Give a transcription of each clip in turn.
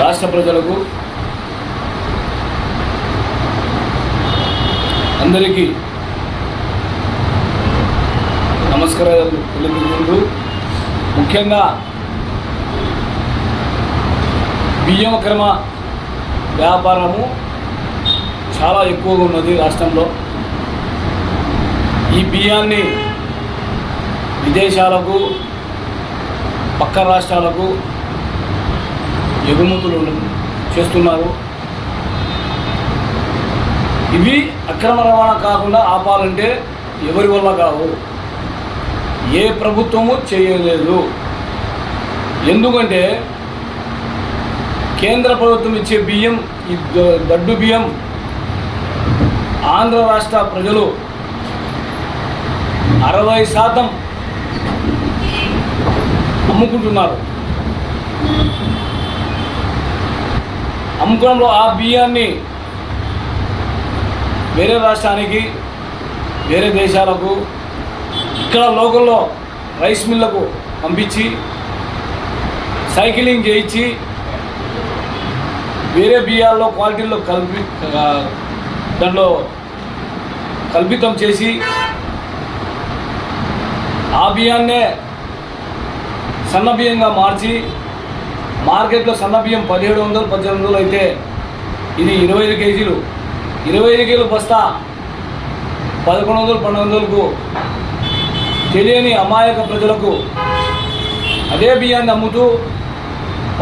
రాష్ట్ర ప్రజలకు అందరికీ నమస్కారాలు తెలుపుకుంటూ ముఖ్యంగా బియ్యం క్రమ వ్యాపారము చాలా ఎక్కువగా ఉన్నది రాష్ట్రంలో. ఈ బియ్యాన్ని విదేశాలకు పక్క రాష్ట్రాలకు ఎగుమతులు చేస్తున్నారు. ఇవి అక్రమ రవాణా కాకుండా ఆపాలంటే ఎవరి వల్ల కావు? ఏ ప్రభుత్వము చేయలేదు. ఎందుకంటే కేంద్ర ప్రభుత్వం ఇచ్చే బియ్యం ఈ దడ్డు బియ్యం ఆంధ్ర రాష్ట్ర ప్రజలు అరవై శాతం అమ్ముకుంటున్నారు. అమ్ముకోవడంలో ఆ బియ్యాన్ని వేరే రాష్ట్రానికి వేరే దేశాలకు ఇక్కడ లోకల్లో రైస్ మిల్లకు పంపించి సైకిలింగ్ చేయించి వేరే బియ్యాల్లో క్వాలిటీల్లో కల్పి దాంట్లో కల్పితం చేసి ఆ బియ్యాన్నే సన్న బియ్యంగా మార్చి మార్కెట్లో సన్న బియ్యం పదిహేడు వందలు పద్దెనిమిది వందలు అయితే ఇది ఇరవై ఐదు కేజీలు. ఇరవై ఐదు కేజీలు బస్తా పదకొండు వందలు పన్నెండు వందలకు తెలియని అమాయక ప్రజలకు అదే బియ్యాన్ని అమ్ముతూ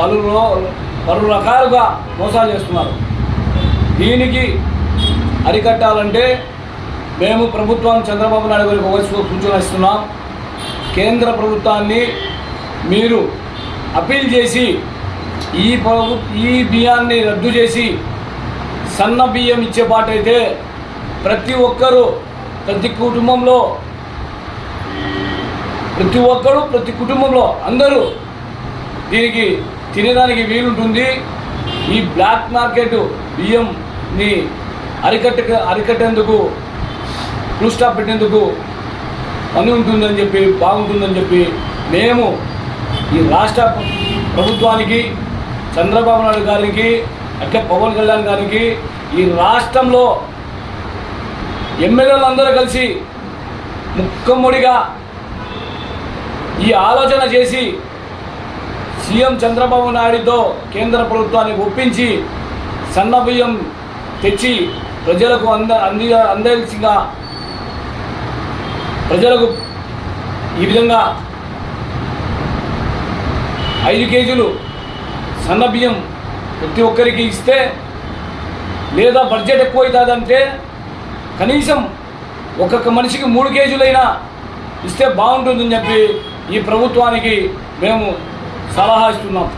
పలు రో- పలు రకాలుగా మోసాలు చేస్తున్నారు. దీనికి అరికట్టాలంటే మేము ప్రభుత్వం చంద్రబాబు నాయుడు గారికి ఒక సూచన ఇస్తున్నాం. కేంద్ర ప్రభుత్వాన్ని మీరు అప్పీల్ చేసి ఈ ప్రభు ఈ బియ్యాన్ని రద్దు చేసి సన్న బియ్యం ఇచ్చే పాటైతే ప్రతి ఒక్కరూ ప్రతి కుటుంబంలో ప్రతి ఒక్కరు ప్రతి కుటుంబంలో అందరూ దీనికి తినేదానికి వీలుంటుంది. ఈ బ్లాక్ మార్కెట్ బియ్యంని అరికట్ట అరికట్టేందుకు ఫుల్ స్టాప్ పెట్టేందుకు పని ఉంటుందని చెప్పి బాగుంటుందని చెప్పి మేము ఈ రాష్ట్ర ప్రభుత్వానికి చంద్రబాబు నాయుడు గారికి అట్లే పవన్ కళ్యాణ్ గారికి ఈ రాష్ట్రంలో ఎమ్మెల్యేలందరూ కలిసి ముక్కమ్మడిగా ఈ ఆలోచన చేసి సీఎం చంద్రబాబు నాయుడుతో కేంద్ర ప్రభుత్వాన్ని ఒప్పించి సన్నబియ్యం తెచ్చి ప్రజలకు అంద అంది అందాల్సిందిగా ప్రజలకు ఈ విధంగా ఐదు కేజీలు సన్న బియ్యం ప్రతి ఒక్కరికి ఇస్తే లేదా బడ్జెట్ ఎక్కువ అవుతుందంటే కనీసం ఒక్కొక్క మనిషికి మూడు కేజీలైనా ఇస్తే బాగుంటుందని చెప్పి ఈ ప్రభుత్వానికి మేము సలహా ఇస్తున్నాం.